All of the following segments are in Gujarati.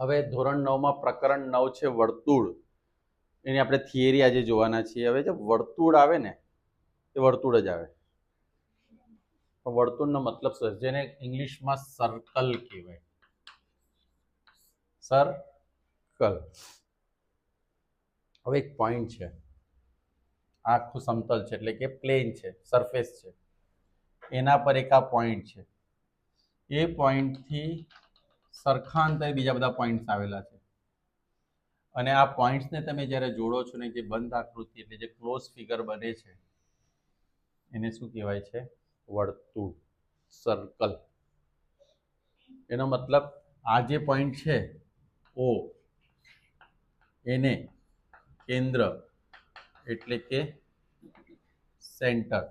હવે ધોરણ નવમાં પ્રકરણ નવ છે વર્તુળ. એની આપણે થિયરી આજે જોવાના છીએ. હવે જે વર્તુળ આવે ને, એ વર્તુળ જ આવે. વર્તુળનો મતલબ શું? જેને ઇંગ્લિશમાં સર્કલ કહેવાય. સર્કલ હવે એક પોઈન્ટ છે. આખું સમતલ છે, એટલે કે પ્લેન છે સરફેસ છે. એના પર એક આ પોઈન્ટ છે. એ પોઈન્ટથી સરખા અંતરે બીજા બધા પોઈન્ટ્સ આવેલા છે. અને આ પોઈન્ટ્સને તમે જ્યારે જોડો છો ને જે બંધ આકૃતિ એટલે જે ક્લોઝ ફિગર બને છે, એને શું કહેવાય છે? વર્તુળ સર્કલ એનો મતલબ આ જે પોઈન્ટ છે, ઓ, એને કેન્દ્ર એટલે કે સેન્ટર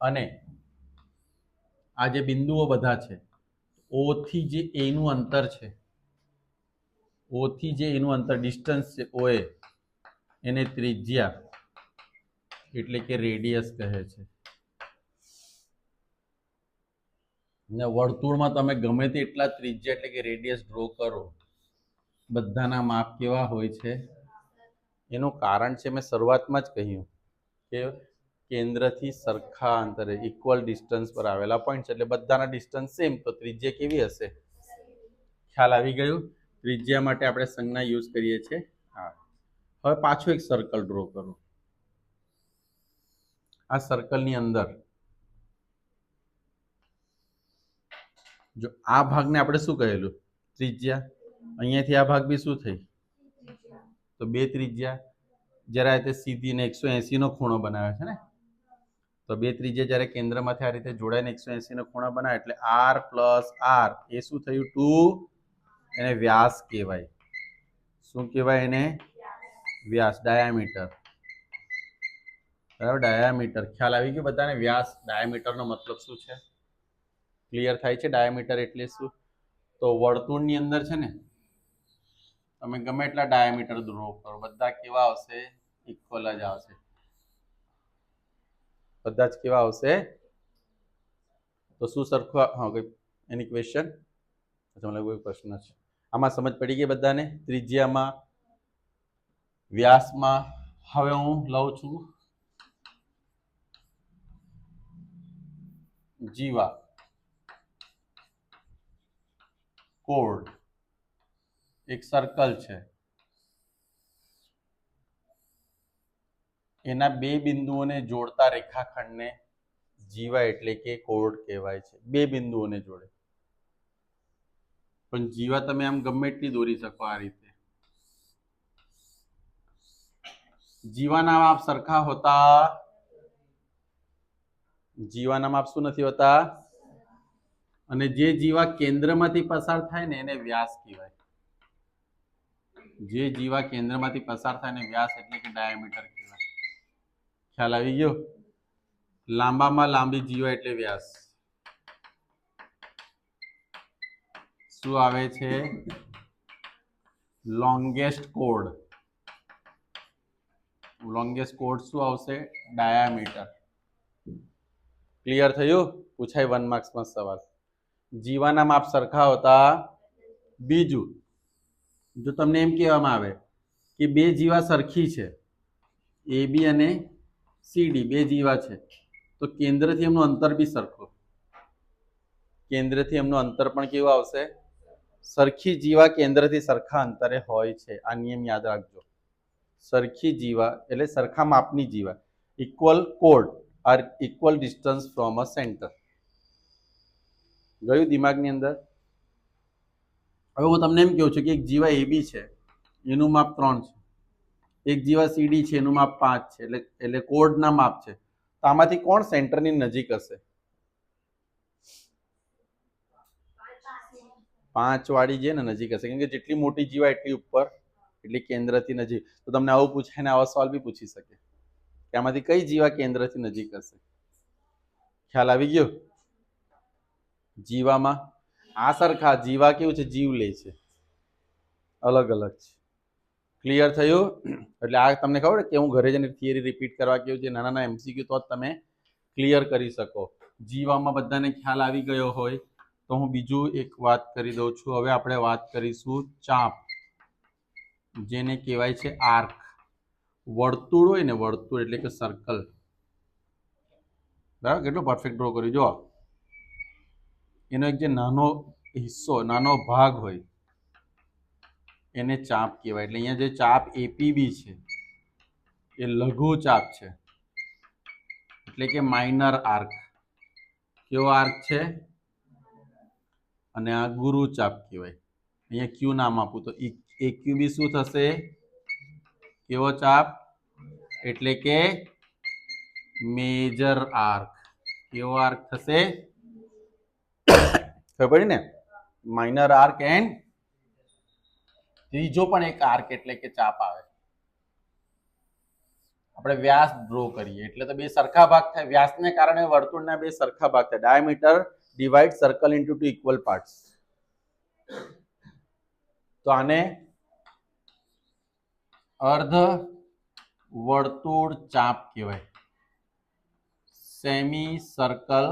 અને આ જે બિંદુઓ બધા છે, ઓ થી જે એનું અંતર છે, ઓ થી જે એનું અંતર ડિસ્ટન્સ છે ઓ એ એને ત્રિજ્યા એટલે કે રેડિયસ કહે છે. ને વર્તુળમાં તમે ગમે તેટલા ત્રિજ્યા એટલે કે રેડિયસ ડ્રો કરો, બધાના માપ કેવા હોય છે? એનું કારણ છે, મેં શરૂઆતમાં જ કહ્યું કે કેન્દ્રથી સરખા અંતરે ઇક્વલ ડિસ્ટન્સ પર આવેલા પોઈન્ટ એટલે બધાના ડિસ્ટન્સ સેમ તો ત્રિજ્યા કેવી હશે? ખ્યાલ આવી ગયું? ત્રિજ્યા માટે આપણે સંજ્ઞા યુઝ કરીએ છીએ. હા. હવે પાછું એક સર્કલ ડ્રો કરો. આ સર્કલની અંદર. જો આ ભાગને આપણે શું કહેલું? ત્રિજ્યા. અહીંયાથી આ ભાગ બી શું થઈ? તો બે ત્રિજ્યા. જ્યારે આ રીતે સીધી ને એકસો એંસીનો ખૂણો બનાવે છે ને? તો બે ત્રીજે જ્યારે કેન્દ્રમાંથી આ રીતે જોડાઈને એકસો એંસીનો ખૂણો બનાવે એટલે આર પ્લસ આર, એ શું થયું? ટુ, એને વ્યાસ કહેવાય. શું કહેવાય એને? વ્યાસ, ડાયામીટર. બરાબર? ડાયામીટર. ખ્યાલ આવી ગયો બધાને? વ્યાસ, ડાયામીટરનો મતલબ શું છે? ક્લિયર થાય છે? ડાયામીટર એટલે શું? તો વર્તુળની અંદર છે ને, તમે ગમે એટલા ડાયામીટર ડ્રો કરો, બધા કેવા આવશે? ઇક્વલ જ આવશે. બધા જ કેવા આવશે? તો શું સરખું હા, કઈ એની ક્વેશ્ચન તમને કોઈ પ્રશ્ન છે. આમાં સમજ પડી ગઈ બધાને? ત્રિજ્યામાં, વ્યાસમાં. હવે હું લઉં છું. જીવા. કોડ. એક સર્કલ છે. એના બે બિંદુઓને જોડતા રેખાખંડને જીવા એટલે કે કોર્ડ કહેવાય છે. બે બિંદુઓને જોડે. પણ જીવા તમે આમ ગમે એટલી દોરી શકો આ રીતે. જીવાના માપ સરખા હોતા? જીવાના માપ શું નથી હોતા? અને જે જીવા કેન્દ્રમાંથી પસાર થાય ને એને વ્યાસ કહેવાય. જે જીવા કેન્દ્રમાંથી પસાર થાય ને વ્યાસ એટલે કે ડાયામીટર કહેવાય. ખ્યાલ આવી ગયો? લાંબામાં લાંબી જીઓ એટલે વ્યાસ. શું આવે છે? લોંગેસ્ટ કોડ લોંગેસ્ટ કોડ શું આવશે? ડાયામીટર ક્લિયર થયું? પૂછાય વન માર્ક્સમાં સવાલ. જીવાના માપ સરખા હોતા બીજું. જો તમને એમ કહેવામાં આવે કે બે જીવા સરખી છે, એ બી અને સીડી, બે જીવા છે. તો કેન્દ્રથી એમનું અંતર બી સરખું. કેન્દ્રથી એમનું અંતર પણ કેવું આવશે? સરખી જીવા કેન્દ્રથી સરખા અંતરે હોય છે. આ નિયમ યાદ રાખજો. સરખી જીવા એટલે સરખા માપની જીવા. Equal code are equal distance from a centre ગયું દિમાગની અંદર? હવે હું તમને એમ કહું છું કે એક જીવા એબી છે. એનું માપ ત્રણ છે. એક જીવા સીડી છે, એનું માપ પાંચ છે, એટલે એટલે કોડના માપ છે. તો આમાંથી કોણ સેન્ટરની નજીક હશે? પાંચ વાળી જે ને નજીક હશે. કેમ કે જેટલી મોટી જીવા એટલી ઉપર, એટલી કેન્દ્રથી નજીક. તો તમને આવું પૂછે ને આવા સવાલ બી પૂછી શકે. કે આમાંથી કઈ જીવા કેન્દ્રથી નજીક હશે? ખ્યાલ આવી ગયો? જીવામાં, આ સરખા જીવા કેવું છે? જીવ લે છે. અલગ અલગ છે. ક્લિયર થયું. એટલે આ તમને ખબર કે હું ઘરે જઈને થિયરી રિપીટ કરવા કહ્યું છે નાના નાના એમસીક્યુ તો જ તમે ક્લિયર કરી શકો. જીવામાં બધાને ખ્યાલ આવી ગયો હોય તો હું બીજું એક વાત કરી દઉં છું. હવે આપણે વાત કરીશું ચાપ, જેને કહેવાય છે આર્ક. વર્તુળ હોય ને વર્તુળ એટલે કે સર્કલ બરાબર? કેટલો પરફેક્ટ ડ્રો કર્યું. જો એનો એક જે નાનો હિસ્સો, નાનો ભાગ હોય એને ચાપ કહેવાય. એટલે અહીંયા જે ચાપ એપીબી છે, એ લઘુ ચાપ છે. એટલે કે માઇનર આર્ક કેવો આર્ક છે? અને આ ગુરુ ચાપ કહેવાય. અહીંયા ક્યુ નામ આપું તો એ ક્યુબી શું થશે? કેવો ચાપ? એટલે કે મેજર આર્ક કેવો આર્ક થશે? ખબર ને? માઇનર આર્ક એન્ડ ત્રીજો પણ એક આર્ક એટલે કે ચાપ આવે. આપણે વ્યાસ ડ્રો કરીએ, એટલે તો બે સરખા ભાગ થાય. વ્યાસને કારણે વર્તુળના બે સરખા ભાગ થાય. Diameter divide circle into two equal parts તો આને અર્ધ વર્તુળ ચાપ કહેવાય. સેમી સર્કલ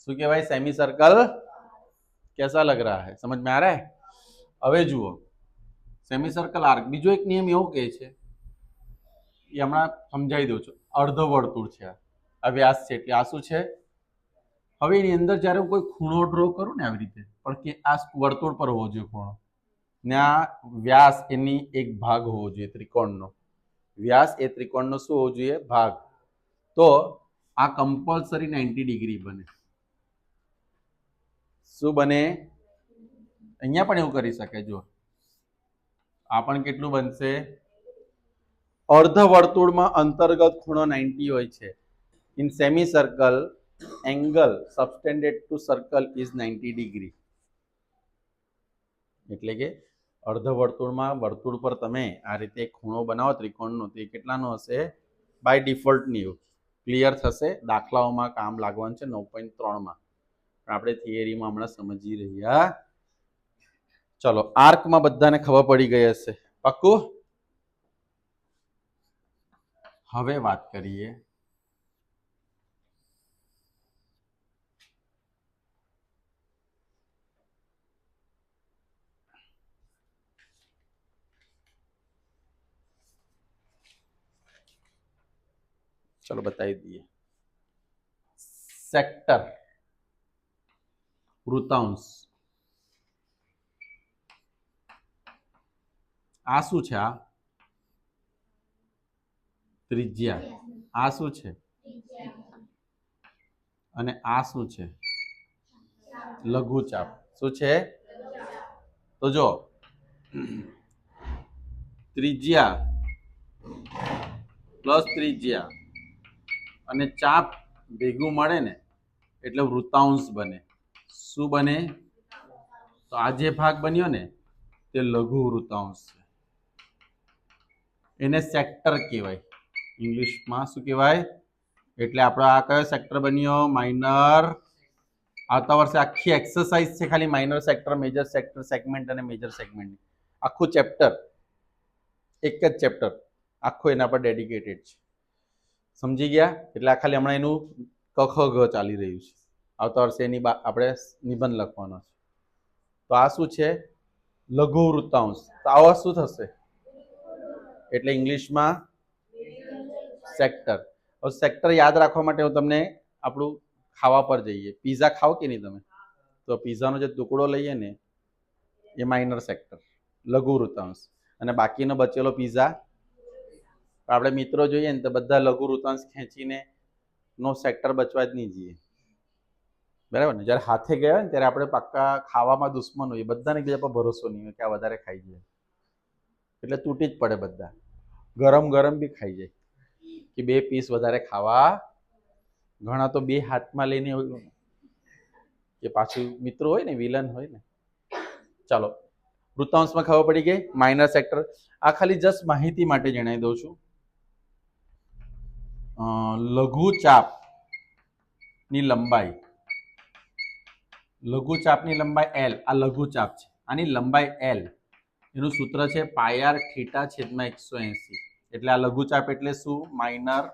શું કહેવાય? સેમી સર્કલ કેસા લગ રહા હૈ? સમજ મેં આ રહા હવે જુઓ. સેમી સર્કલ આર્ક બીજો એક નિયમ એવો કહે છે. એ હમણાં સમજાવી દઉં છું. અર્ધ વર્તુળ છે આ. વ્યાસ છે એટલે આ શું છે? હવે એની અંદર જ્યારે હું કોઈ ખૂણો ડ્રો કરું ને આવી રીતે, પણ કે આ વર્તુળ પર હોવો જોઈએ ખૂણો. ને આ વ્યાસ એની એક ભાગ હોવો જોઈએ, ત્રિકોણનો. વ્યાસ એ ત્રિકોણનો શું હોવો જોઈએ? ભાગ. તો આ કમ્પલસરી નાઇન્ટી ડિગ્રી બને. શું બને? અહીંયા પણ એવું કરી શકે જો આ પણ કેટલું બનશે? અર્ધ વર્તુળમાં અંતર્ગત ખૂણો 90 હોય છે. In semicircle angle subtended to circle is 90 degree. એટલે કે અર્ધ વર્તુળમાં વર્તુળ પર તમે આ રીતે ખૂણો બનાવો, ત્રિકોણનો, તે કેટલાનો હશે? બાય ડિફોલ્ટ ન્યૂ ક્લિયર થશે. દાખલાઓમાં કામ લાગવાનું છે નવ પોઈન્ટ ત્રણમાં. પણ આપણે થિયરીમાં હમણાં સમજી રહ્યા. ચલો આર્કમાં બધાને ખબર પડી ગઈ હશે. પાક્કું? હવે વાત કરીએ. ચલો, બતાવી દઈએ. સેક્ટર વૃતાંશ. આ શું છે આ? ત્રિજ્યા. આ શું છે? અને આ શું છે? લઘુચાપ. શું છે? તો જો, ત્રિજ્યા પ્લસ ત્રિજ્યા અને ચાપ ભેગું મળે ને, એટલે વૃતાંશ બને. શું બને? તો આ જે ભાગ બન્યો ને, તે લઘુ વૃતાંશ છે. એને સેક્ટર કહેવાય. ઇંગ્લિશમાં શું કહેવાય? એટલે આપણો આ કયો સેક્ટર બન્યો? માઇનર આવતા વર્ષે આખી એક્સરસાઇઝ છે ખાલી minor sector major sector segment અને મેજર સેગમેન્ટ આખું ચેપ્ટર એક જ ચેપ્ટર આખું એના પર ડેડિકેટેડ છે. સમજી ગયા? એટલે આ ખાલી હમણાં એનું ક ખ ગ ચાલી રહ્યું છે. આવતા વર્ષે એની આપણે નિબંધ લખવાનો છે. તો આ શું છે? લઘુ વૃત્તાંશ. તો આવા શું થશે? એટલે ઇંગ્લિશમાં સેક્ટર હવે સેક્ટર યાદ રાખવા માટે હું તમને આપણું ખાવા પર જઈએ. પીઝા ખાઓ કે નહીં તમે? તો પીઝાનો જે ટુકડો લઈએ ને, એ માઇનર સેક્ટર લઘુ વૃત્તાંશ. અને બાકીનો બચેલો પીઝા આપણે મિત્રો જોઈએ ને તો બધા લઘુ વૃત્તાંશ ખેંચીને નો સેક્ટર બચવા જ નહીં જઈએ. બરાબર ને? જ્યારે હાથે ગયા ને, ત્યારે આપણે પાક્કા ખાવામાં દુશ્મન હોઈએ બધાને એકબીજા પર ભરોસો નહીં. હોય કે આ વધારે ખાઈ જાય. એટલે તૂટી જ પડે બધા. ગરમ ગરમ બી ખાઈ જાય. કે બે પીસ વધારે ખાવા. ઘણા તો બે હાથમાં લઈને કે પાછું મિત્રો હોય ને, વિલન હોય ને. ચાલો. વૃત્તાંશમાં ખબર પડી ગઈ? માઇનર સેક્ટર આ ખાલી જસ્ટ માહિતી માટે જણાવી દઉં છું. લઘુ ચાપ લંબાઈ. લઘુ ચાપની લંબાઈ એલ આ લઘુચાપ છે. આની લંબાઈ એલ એનું સૂત્ર છે પાયાર થીટા છેદમાં એકસો એસી. એટલે આ લઘુચાપ એટલે શું? માઇનર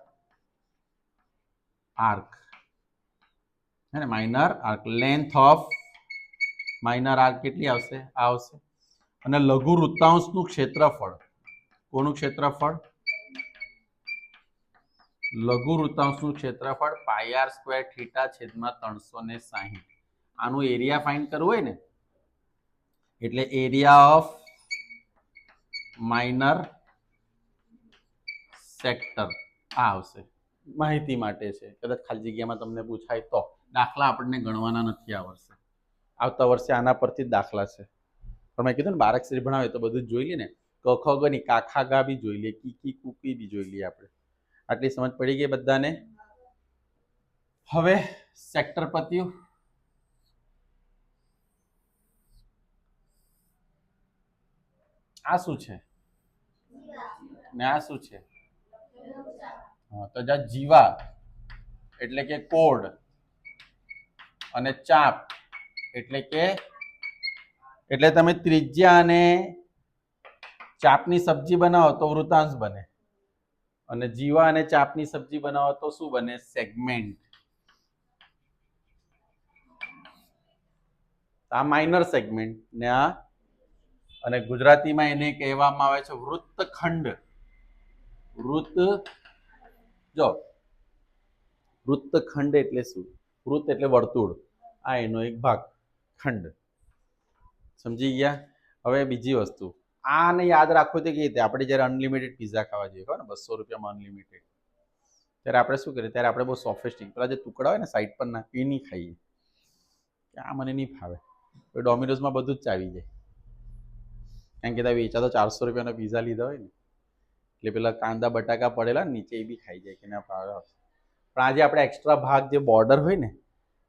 આર્ક હે ને? Minor arc length of minor arc કેટલી આવશે? આ આવશે. અને લઘુ વૃત્તાંશનું ક્ષેત્રફળ. કોનું ક્ષેત્રફળ? લઘુ વૃત્તાંશનું ક્ષેત્રફળ પાયાર સ્ક્વેર થીટા છેદમાં ત્રણસો ને સાહીઠ. આનું એરિયા ફાઇન્ડ કરવું હોય ને, એટલે એરિયા ઓફ માઇનર સેક્ટર આ આવશે. માહિતી માટે છે. કદાચ ખાલી જગ્યામાં તમને પૂછાય તો. દાખલા આપણને ગણવાના નથી આ વર્ષે. આવતા વર્ષે આના પરથી જ દાખલા છે. પણ મેં કીધું ને બારાક્ષરી ભણાવે તો બધું જોઈ લઈએ ને. ક, ખ, ગ કાખા, ગા બી જોઈ લે કી કી કુકી બી જોઈ લઈએ આપણે. આટલી સમજ પડી ગઈ બધાને? હવે સેક્ટર પત્યું આ શું છે? ને આ શું છે? તો જ્યાં જીવા, એટલે કે કોડ અને ચાપ, એટલે કે, એટલે તમે ત્રિજ્યા અને ચાપની સબ્જી બનાવો તો વૃતાંશ બને. અને જીવા અને ચાપની સબ્જી બનાવો તો શું બને? સેગમેન્ટ. આ માઇનર સેગમેન્ટ ને આ અને ગુજરાતીમાં એને કહેવામાં આવે છે વૃત્તખંડ. વૃત્ત, જો, વૃત્તખંડ એટલે શું? વૃત્ત એટલે વર્તુળ. આ એનો એક ભાગ, ખંડ. સમજી ગયા? હવે બીજી વસ્તુ. આને યાદ રાખવું તે કઈ રીતે? આપણે જ્યારે અનલિમિટેડ પિઝા ખાવા જઈએ, ખબર ને? બસો રૂપિયામાં અનલિમિટેડ ત્યારે આપણે શું કરીએ? ત્યારે આપણે બહુ સોફિસ્ટિક પેલા જે ટુકડા હોય ને સાઈડ પર ના એ નહીં ખાઈએ. આ મને નહીં ફાવે. ડોમિનોઝમાં બધું જ ચાવી જાય. કારણ કે ત્યાં વેચા તો ચારસો રૂપિયાનો પીઝા લીધા હોય ને, એટલે પેલા કાંદા, બટાકા પડેલા નીચે એ બી ખાઈ જાય કે ના ભાવે પણ આજે આપણે એક્સ્ટ્રા ભાગ જે બોર્ડર હોય ને,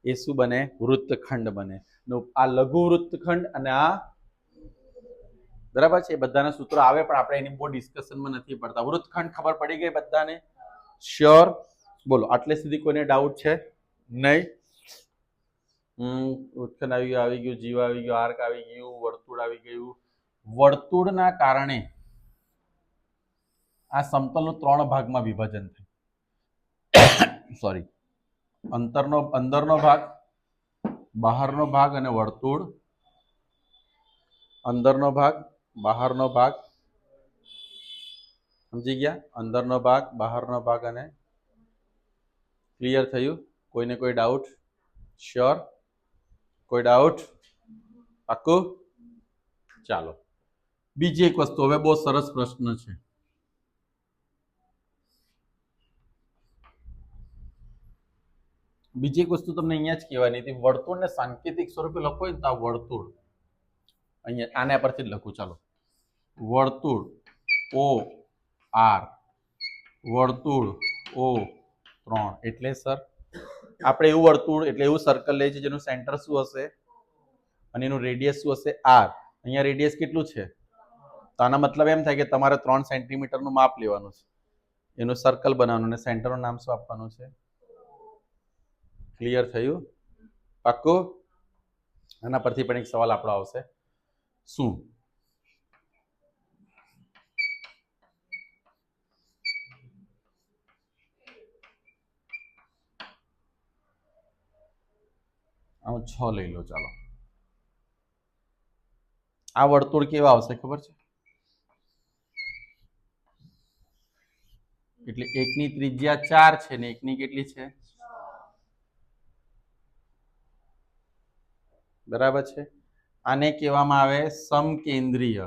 એ શું બને? વૃત્તખંડ બને. આ લઘુ વૃત્તખંડ અને આ બરાબર છે, એ બધાના સૂત્રો આવે પણ આપણે એની બહુ ડિસ્કશનમાં નથી પડતા. વૃત્તખંડ ખબર પડી ગઈ બધાને? શ્યોર બોલો, આટલે સુધી કોઈને ડાઉટ છે? નહીં? હમ ઉત્ખંડ આવી ગયું આવી ગયું, જીવ આવી ગયું, આર્ક આવી ગયું, વર્તુળ આવી ગયું વર્તુળના કારણે આ સમતલનું ત્રણ ભાગમાં વિભાજન થાય. સોરી અંતરનો, અંદરનો ભાગ, બહારનો ભાગ અને વર્તુળ. અંદરનો ભાગ, બહારનો ભાગ. સમજી ગયા? અંદરનો ભાગ, બહારનો ભાગ અને ક્લિયર થયું? કોઈને કોઈ ડાઉટ શ્યોર કોઈ ડાઉટ પાક્કું? ચાલો. બીજી એક વસ્તુ, હવે બહુ સરસ પ્રશ્ન છે. બીજી એક વસ્તુ તમને અહીંયા જ કહેવાની હતી, વર્તુળને સાંકેતિક સ્વરૂપે લખો ને તો આ વર્તુળ. અહીંયા, આના પરથી જ લખું, ચાલો. વર્તુળ, ઓ, આર. વર્તુળ, ઓ, ત્રણ. એટલે સર, આપણે એવું વર્તુળ, એટલે એવું સર્કલ લઈએ છીએ જેનું સેન્ટર શું હશે? અને એનું રેડિયસ શું હશે? આર. અહીંયા રેડિયસ કેટલું છે? તો આના મતલબ એમ થાય કે તમારે ત્રણ સેન્ટીમીટરનું માપ લેવાનું છે. એનું સર્કલ બનાવવાનું અને સેન્ટરનું નામ શું આપવાનું છે? ક્લિયર થયું? પાક્કું? આના પરથી પણ એક સવાલ આપણો આવશે. શું? હું છ લઈ લો, ચાલો. આ વર્તુળ કેવા આવશે ખબર છે? એટલે એકની ત્રિજ્યા ચાર છે ને એકની કેટલી છે? બરાબર છે? આને કહેવામાં આવે સમકેન્દ્રીય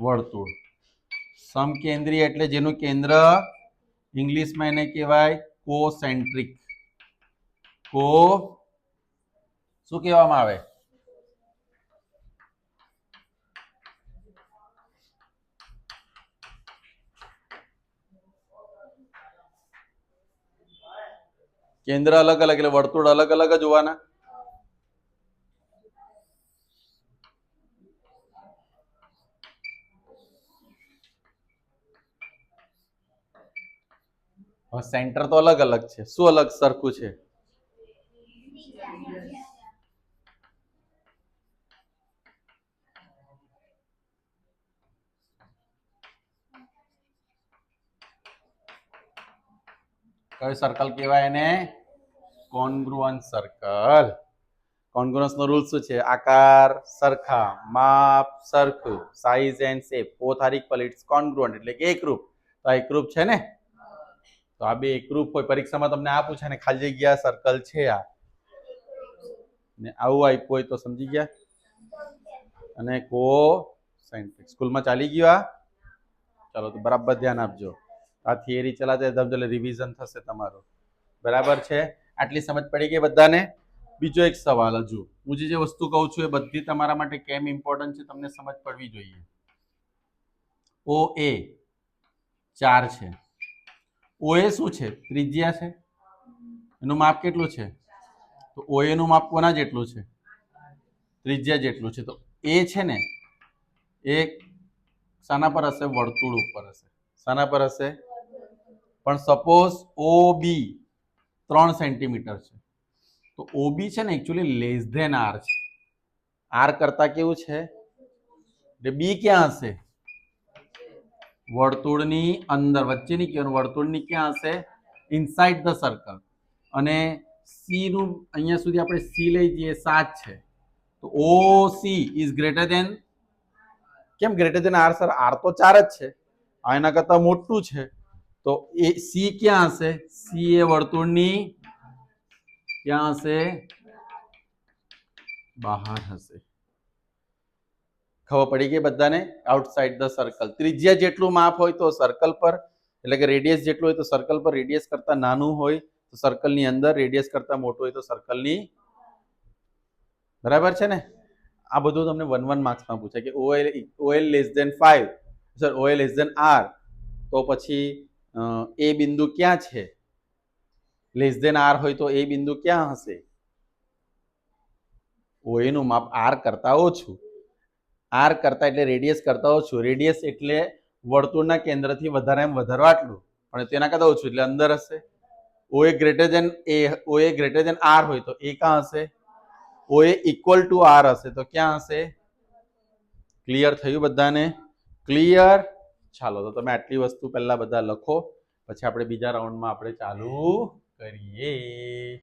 વર્તુળ. સમકેન્દ્રીય એટલે જેનું કેન્દ્ર ઇંગ્લિશમાં એને કહેવાય કોસેન્ટ્રિક. કો શું કહેવામાં આવે? કેન્દ્ર અલગ અલગ, એટલે વર્તુળ અલગ અલગ જ હોવાના. સેન્ટર તો અલગ અલગ છે. શું અલગ સરખું છે? કયું સર્કલ કહેવાય એને કોન્ગ્રુઅન સર્કલ કોન્ગ્રુઅન્સનો રૂલ શું છે? આકાર, સરખા, માપ, સરખું size and shape both are equal it's એટલે કે એકરૂપ. તો આ એકરૂપ છે ને? તો આ બે એકરૂપ હોય. પરીક્ષામાં તમને આ પૂછે ને ખાલી જગ્યા સર્કલ છે આ. ને આવું આપ્યું હોય તો સમજી ગયા? અને કો સાયન્ટિફિક સ્કૂલમાં ચાલી ગયું આ? ચાલો તો બરાબર ધ્યાન આપજો. આ થિયરી ચલાતે એકદમ રિવિઝન થશે તમારું. બરાબર છે? આટલી સમજ પડી ગઈ બધાને? બીજો એક સવાલ હજુ. હું જે વસ્તુ કહું છું એ બધી તમારા માટે કેમ ઇમ્પોર્ટન્ટ છે તમને સમજ પડવી જોઈએ. ઓ એ ચાર છે. ઓ એ શું છે? ત્રિજ્યા છે? એનું માપ કેટલું છે? તો ઓ એનું માપ કોના જેટલું છે? ત્રિજ્યા જેટલું છે. તો એ છે ને, એ શાના પર હશે, વર્તુળ ઉપર હશે. શાના પર હશે? પણ સપોઝ ઓ બી ત્રણ સેન્ટીમીટર છે. તો ઓ બી છે ને એકચ્યુઅલી લેસ ધેન આર છે. આર કરતા કેવું છે? એટલે બી ક્યાં હશે? વર્તુળની અંદર, વચ્ચેની કહેવાનું વર્તુળની ક્યાં હશે? ઇનસાઇડ ધ સર્કલ અને સીનું અહીંયા સુધી આપણે સી લઈ જઈએ, સાત છે. તો O C is greater than કેમ greater than R sir R તો ચાર જ છે. આ એના કરતાં મોટું છે. તો એ સી ક્યાં હશે? સી એ વર્તુળની ક્યાં હશે? બહાર હશે. ખબર પડી ગઈ બધાને? આઉટસાઇડ ધ સર્કલ ત્રિજ્યા જેટલું માપ હોય તો સર્કલ પર, એટલે કે રેડિયસ જેટલું હોય તો સર્કલ પર રેડિયસ કરતા નાનું હોય તો સર્કલની અંદર રેડિયસ કરતા મોટું હોય તો સર્કલની બરાબર છે ને? આ બધું તમને વન વન માર્ક્સમાં પૂછે કે OL OL less than five sir OL less than R તો પછી એ બિંદુ ક્યાં છે? લેસ દેન આર હોય તો એ બિંદુ ક્યાં હશે? ઓએનું માપ આર કરતા ઓછું. આર કરતા એટલે રેડિયસ કરતા ઓછું. રેડિયસ એટલે વર્તુળના કેન્દ્રથી વધારે એમ વધારવા આટલું. પણ તેના કરતા ઓછું એટલે અંદર હશે. ઓએ ગ્રેટર દેન એ ઓએ ગ્રેટર દેન આર હોય તો એ ક્યાં હશે? ઓએ ઇક્વલ ટુ આર હશે તો ક્યાં હશે? ક્લિયર થયું બધાને? ક્લિયર? ચાલો, તો તમે આટલી વસ્તુ પહેલા બધા લખો. પછી આપણે બીજા રાઉન્ડમાં આપણે ચાલુ કરીએ.